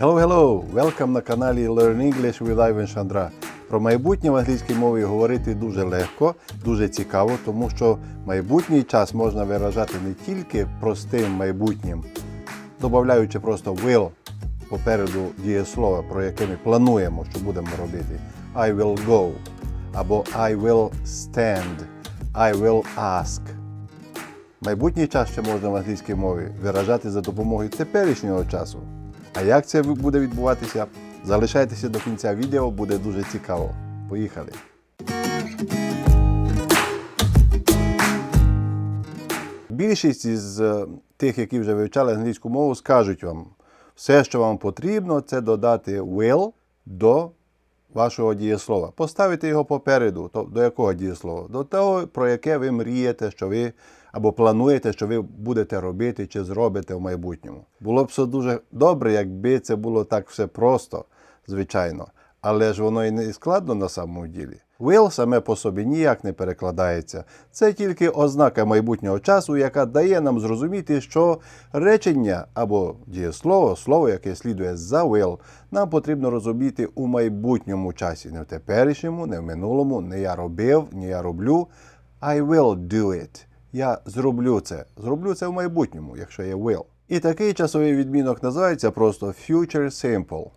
Hello, hello! Welcome на каналі Learn English with Ivan Chandra. Про майбутнє в англійській мові говорити дуже легко, дуже цікаво, тому що майбутній час можна виражати не тільки простим майбутнім, додаючи просто will попереду дієслова, про яке ми плануємо, що будемо робити. I will go або I will stand, I will ask. Майбутній час ще можна в англійській мові виражати за допомогою теперішнього часу. А як це буде відбуватися? Залишайтеся до кінця відео, буде дуже цікаво. Поїхали! Більшість із е, тих, які вже вивчали англійську мову, скажуть вам, все, що вам потрібно, це додати will до вашого дієслова. Поставити його попереду. То до якого дієслова? До того, про яке ви мрієте, що ви або плануєте, що ви будете робити чи зробите в майбутньому. Було б все дуже добре, якби це було так все просто, звичайно. Але ж воно і не складно на самому ділі. Will саме по собі ніяк не перекладається. Це тільки ознака майбутнього часу, яка дає нам зрозуміти, що речення або дієслово, слово, яке слідує за will, нам потрібно розуміти у майбутньому часі, не в теперішньому, не в минулому, не я робив, не я роблю. I will do it. Я зроблю це. Зроблю це в майбутньому, якщо є will. І такий часовий відмінок називається просто future simple.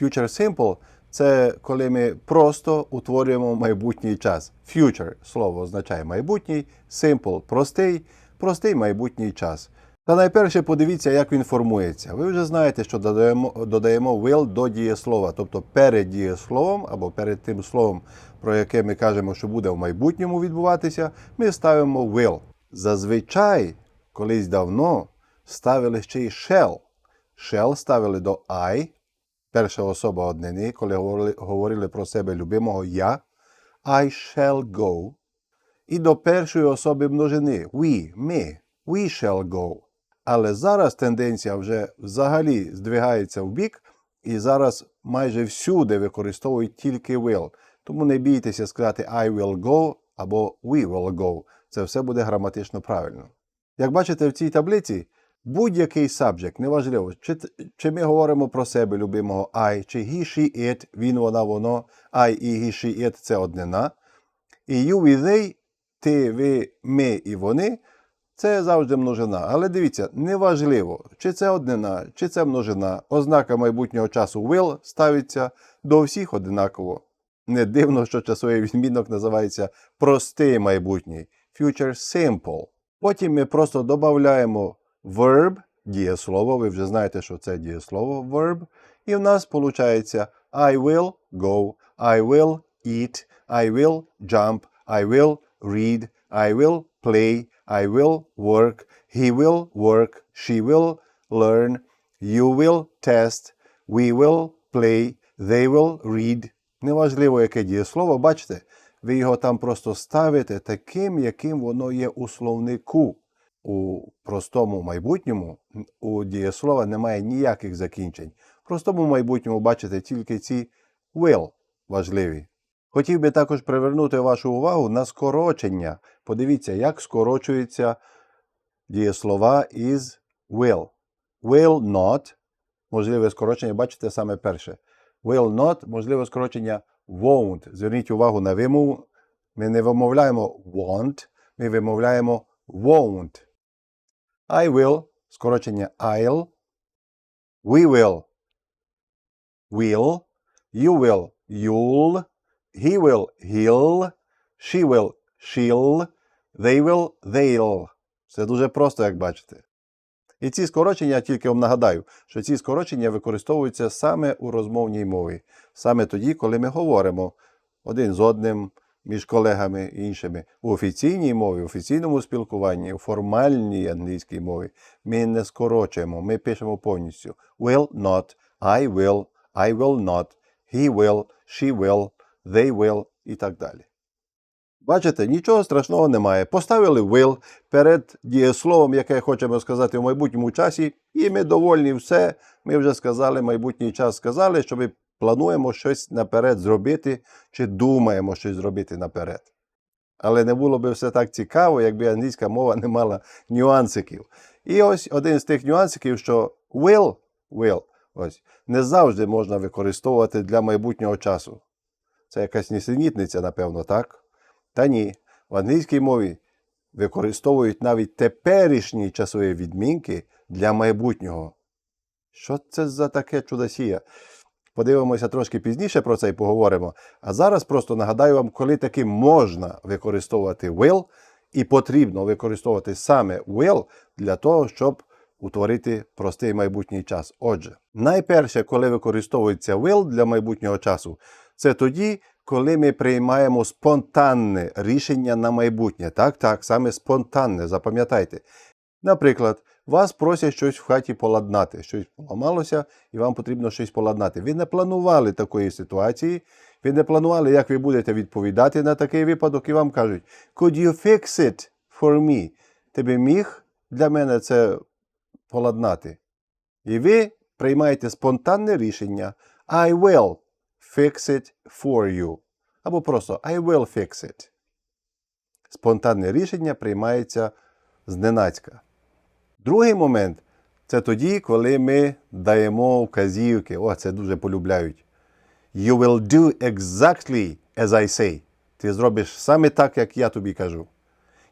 Future simple це коли ми просто утворюємо майбутній час. Future слово означає майбутній, simple простий, простий майбутній час. Та найперше подивіться, як він формується. Ви вже знаєте, що додаємо, додаємо will до дієслова, тобто перед дієсловом або перед тим словом, про яке ми кажемо, що буде в майбутньому відбуватися, ми ставимо will. Зазвичай, колись давно, ставили ще й shall. Shall ставили до I, перша особа однини, коли говорили, говорили про себе любимого я, I shall go. І до першої особи множини we, ми, we shall go. Але зараз тенденція вже взагалі здвигається в бік, і зараз майже всюди використовують тільки will. Тому не бійтеся сказати I will go або we will go. Це все буде граматично правильно. Як бачите в цій таблиці, будь-який subject, неважливо, чи, чи ми говоримо про себе любимого I, чи he, she, it, він, вона, воно, I, і he, she, it це однина. І you, we, they, ти, ви, ми і вони це завжди множина. Але дивіться, неважливо, чи це однина, чи це множина. Ознака майбутнього часу will ставиться до всіх одинаково. Не дивно, що часовий відмінок називається простий майбутній future simple. Потім ми просто додаємо verb, дієслово. Ви вже знаєте, що це дієслово verb. І в нас виходить I will go, I will eat, I will jump, I will read, I will play, I will work, he will work, she will learn, you will test, we will play, they will read. Неважливо, яке дієслово, бачите, ви його там просто ставите таким, яким воно є у словнику. У простому майбутньому у дієслова немає ніяких закінчень. В простому майбутньому бачите тільки ці will важливі. Хотів би також привернути вашу увагу на скорочення. Подивіться, як скорочуються дієслова із will. Will not, можливе скорочення, бачите саме перше. Will not, можливе скорочення won't. Зверніть увагу на вимову. Ми не вимовляємо want, ми вимовляємо won't. I will, скорочення I'll. We will. Will. You will. You'll. He will. He'll. She will. She'll. They will. They'll. Все дуже просто, як бачите. І ці скорочення, я тільки вам нагадаю, що ці скорочення використовуються саме у розмовній мові, саме тоді, коли ми говоримо один з одним, між колегами і іншими. У офіційній мові, в офіційному спілкуванні, у формальній англійській мові ми не скорочуємо, ми пишемо повністю will not, I will, I will not, he will, she will, they will і так далі. Бачите, нічого страшного немає. Поставили will перед дієсловом, яке хочемо сказати в майбутньому часі, і ми довольні все. Ми вже сказали, майбутній час сказали, що ми плануємо щось наперед зробити, чи думаємо щось зробити наперед. Але не було би все так цікаво, якби англійська мова не мала нюансиків. І ось один з тих нюансиків, що will, will Ось. Не завжди можна використовувати для майбутнього часу. Це якась нісенітниця, напевно, так? Та ні. В англійській мові використовують навіть теперішні часові відмінки для майбутнього. Що це за таке чудосія? Подивимося трошки пізніше про це і поговоримо. А зараз просто нагадаю вам, коли таки можна використовувати will і потрібно використовувати саме will для того, щоб утворити простий майбутній час. Отже, найперше, коли використовується will для майбутнього часу, це тоді, коли ми приймаємо спонтанне рішення на майбутнє. Так, так, саме спонтанне, запам'ятайте. Наприклад, вас просять щось в хаті поладнати, щось поламалося, і вам потрібно щось поладнати. Ви не планували такої ситуації, ви не планували, як ви будете відповідати на такий випадок, і вам кажуть, could you fix it for me? Ти би міг для мене це поладнати? І ви приймаєте спонтанне рішення I will fix it for you. Або просто I will fix it. Спонтанне рішення приймається зненацька. Другий момент це тоді, коли ми даємо вказівки. О, це дуже полюбляють. You will do exactly as I say. Ти зробиш саме так, як я тобі кажу.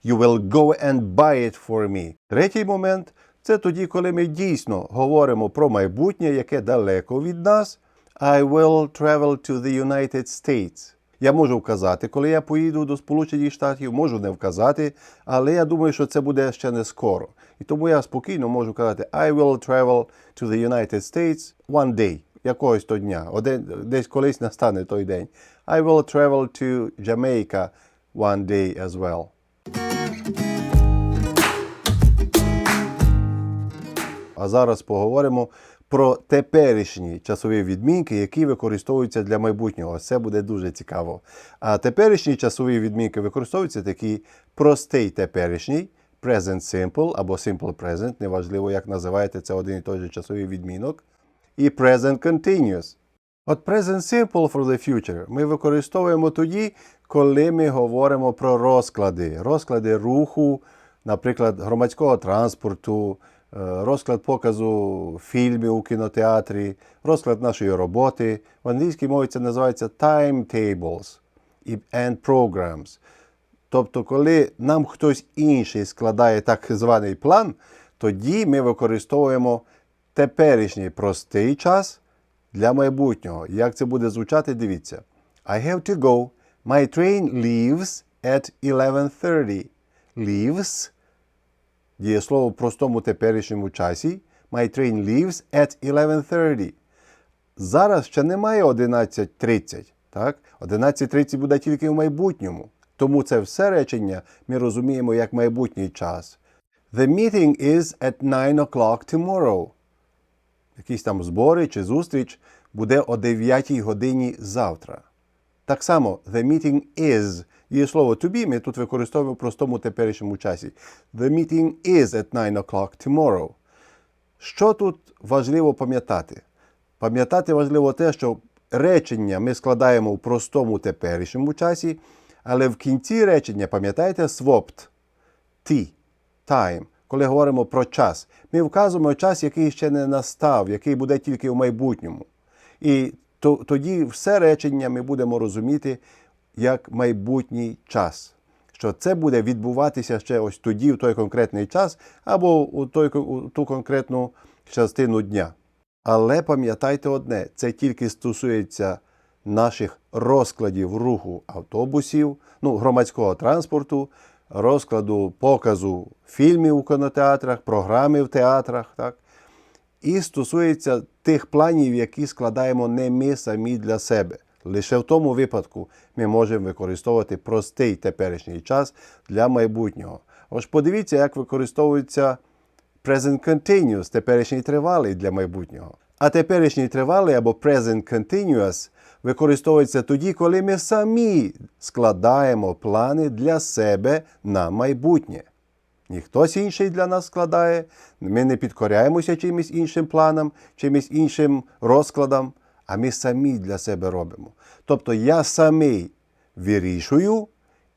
You will go and buy it for me. Третій момент це тоді, коли ми дійсно говоримо про майбутнє, яке далеко від нас. I will travel to the United States. Я можу вказати, коли я поїду до Сполучених Штатів, можу не вказати, але я думаю, що це буде ще не скоро. І тому я спокійно можу казати I will travel to the United States one day, якогось то дня. Один, десь колись настане той день. I will travel to Jamaica one day as well. А зараз поговоримо про теперішні часові відмінки, які використовуються для майбутнього. Це буде дуже цікаво. А теперішні часові відмінки використовуються такі простий теперішній, present simple або simple present, неважливо, як називаєте, це один і той же часовий відмінок, і present continuous. От present simple for the future ми використовуємо тоді, коли ми говоримо про розклади, розклади руху, наприклад, громадського транспорту, розклад показу фільмів у кінотеатрі, розклад нашої роботи. В англійській мові це називається timetables і- programs. Тобто, коли нам хтось інший складає так званий план, тоді ми використовуємо теперішній простий час для майбутнього. Як це буде звучати, дивіться. I have to go. My train leaves at 11.30. Leaves дієслово в простому теперішньому часі. My train leaves at 11.30. Зараз ще немає 11.30. Так? 11.30 буде тільки в майбутньому. Тому це все речення ми розуміємо як майбутній час. The meeting is at 9 o'clock tomorrow. Якісь там збори чи зустріч буде о 9 годині завтра. Так само, the meeting is. Дієслово to be ми тут використовуємо в простому теперішньому часі. The meeting is at 9 o'clock tomorrow. Що тут важливо пам'ятати? Пам'ятати важливо те, що речення ми складаємо в простому теперішньому часі, але в кінці речення, пам'ятаєте, swapped T, time, коли говоримо про час. Ми вказуємо час, який ще не настав, який буде тільки в майбутньому. І то, тоді все речення ми будемо розуміти як майбутній час. Що це буде відбуватися ще ось тоді, в той конкретний час, або у, той, у ту конкретну частину дня. Але пам'ятайте одне: це тільки стосується наших розкладів руху автобусів, ну, громадського транспорту, розкладу показу фільмів у кінотеатрах, програми в театрах. Так? І стосується тих планів, які складаємо не ми самі для себе. Лише в тому випадку ми можемо використовувати простий теперішній час для майбутнього. Ось подивіться, як використовується present continuous, теперішній тривалий для майбутнього. А теперішній тривалий або present continuous використовується тоді, коли ми самі складаємо плани для себе на майбутнє. Ніхтось інший для нас складає, ми не підкоряємося чимось іншим планам, чимось іншим розкладам, а ми самі для себе робимо. Тобто я самий вирішую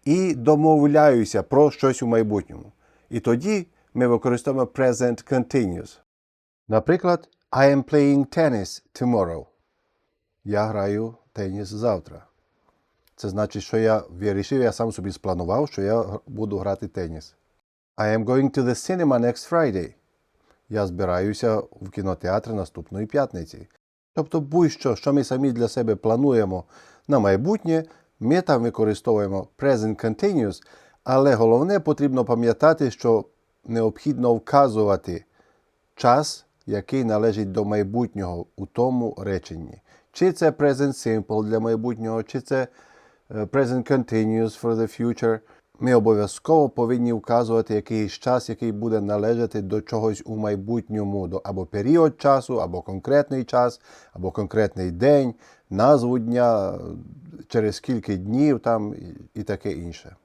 і домовляюся про щось у майбутньому. І тоді ми використовуємо present continuous. Наприклад, I am playing tennis tomorrow. Я граю теніс завтра. Це значить, що я вирішив, я сам собі спланував, що я буду грати теніс. I am going to the cinema next Friday. Я збираюся в кінотеатр наступної п'ятниці. Тобто, будь-що, що ми самі для себе плануємо на майбутнє, ми там використовуємо present continuous, але головне потрібно пам'ятати, що необхідно вказувати час, який належить до майбутнього у тому реченні. Чи це present simple для майбутнього, чи це е, present continuous for the future. Ми обов'язково повинні вказувати якийсь час, який буде належати до чогось у майбутньому, до або період часу, або конкретний час, або конкретний день, назву дня, через скільки днів там і таке інше.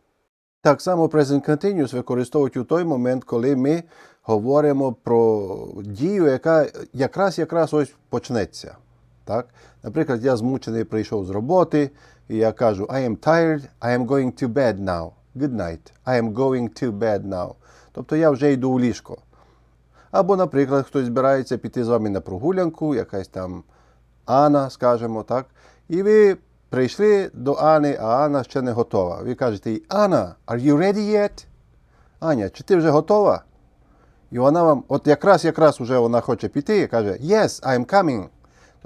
Так само Present Continuous використовують у той момент, коли ми говоримо про дію, яка якраз якраз ось почнеться. Так? Наприклад, я змучений прийшов з роботи, і я кажу I am tired, I am going to bed now. Good night. I am going to bed now. Тобто я вже йду у ліжко. Або, наприклад, хтось збирається піти з вами на прогулянку, якась там Анна, скажімо, так. І ви прийшли до Ани, а Анна ще не готова. Ви кажете їй, Анна, are you ready yet? Аня, чи ти вже готова? І вона вам, от якраз якраз вже вона хоче піти і каже, Yes, I'm coming.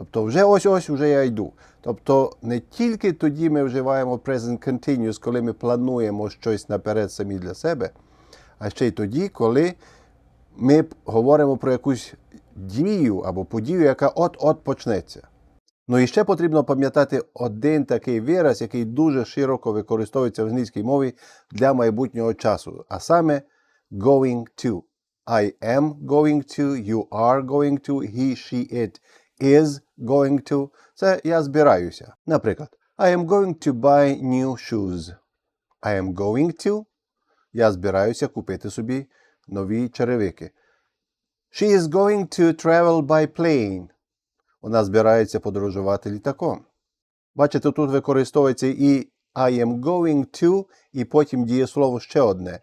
Тобто вже ось-ось вже я йду. Тобто не тільки тоді ми вживаємо present continuous, коли ми плануємо щось наперед самі для себе, а ще й тоді, коли ми говоримо про якусь дію або подію, яка от-от почнеться. Ну і ще потрібно пам'ятати один такий вираз, який дуже широко використовується в англійській мові для майбутнього часу, а саме going to. I am going to, you are going to, he, she, it is going to. Це я збираюся. Наприклад, I am going to buy new shoes. I am going to. Я збираюся купити собі нові черевики. She is going to travel by plane. Вона збирається подорожувати літаком. Бачите, тут використовується і I am going to, і потім дієслово ще одне.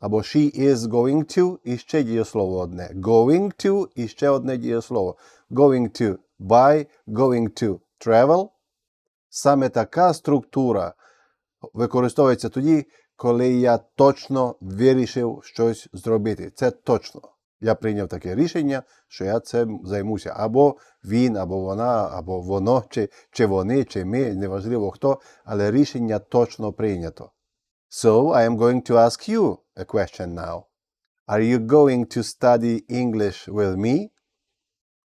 Або she is going to, і ще дієслово одне. Going to і ще одне дієслово. Going to buy, going to travel. Саме така структура використовується тоді, коли я точно вирішив щось зробити. Це точно. Я прийняв таке рішення, що я цим займуся. Або він, або вона, або воно, чи, чи вони, чи ми, неважливо хто, але рішення точно прийнято. So I am going to ask you a question now. Are you going to study English with me?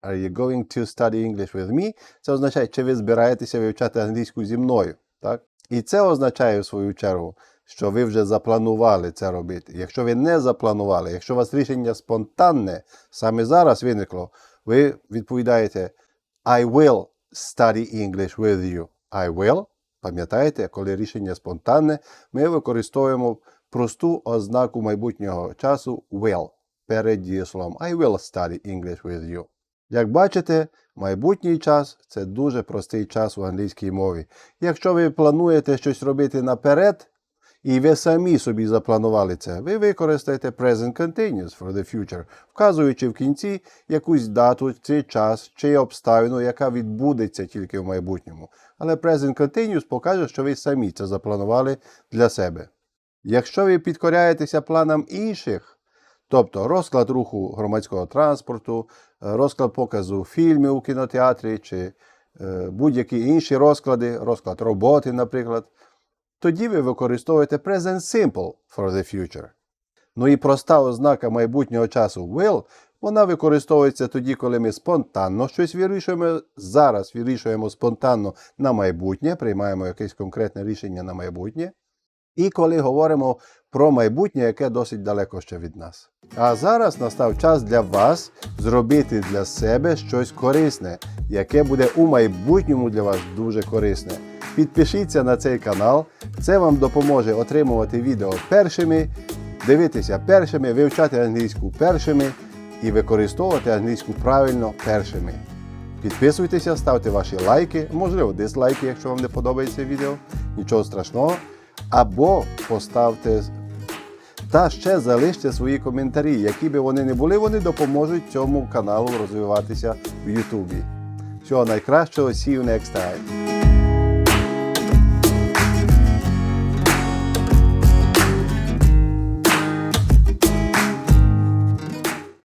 Are you going to study English with me? Це означає, чи ви збираєтеся вивчати англійську зі мною. Так? І це означає, в свою чергу, що ви вже запланували це робити. Якщо ви не запланували, якщо у вас рішення спонтанне, саме зараз виникло, ви відповідаєте I will study English with you. I will. Пам'ятаєте, коли рішення спонтанне, ми використовуємо просту ознаку майбутнього часу will перед дієсловом. I will study English with you. Як бачите, майбутній час це дуже простий час у англійській мові. Якщо ви плануєте щось робити наперед, і ви самі собі запланували це, ви використаєте present continuous for the future, вказуючи в кінці якусь дату, чи час, чи обставину, яка відбудеться тільки в майбутньому. Але present continuous покаже, що ви самі це запланували для себе. Якщо ви підкоряєтеся планам інших, тобто розклад руху громадського транспорту, е, розклад показу фільмів у кінотеатрі чи е, будь-які інші розклади, розклад роботи, наприклад, тоді ви використовуєте present simple for the future. Ну і проста ознака майбутнього часу will, вона використовується тоді, коли ми спонтанно щось вирішуємо. Зараз вирішуємо спонтанно на майбутнє, приймаємо якесь конкретне рішення на майбутнє. І коли говоримо про майбутнє, яке досить далеко ще від нас. А зараз настав час для вас зробити для себе щось корисне, яке буде у майбутньому для вас дуже корисне. Підпишіться на цей канал, це вам допоможе отримувати відео першими, дивитися першими, вивчати англійську першими і використовувати англійську правильно першими. Підписуйтеся, ставте ваші лайки, можливо, дизлайки, якщо вам не подобається відео, нічого страшного. Або поставте Та ще залиште свої коментарі. Які би вони не були, вони допоможуть цьому каналу розвиватися в Ютубі. Всього найкращого, see you next time!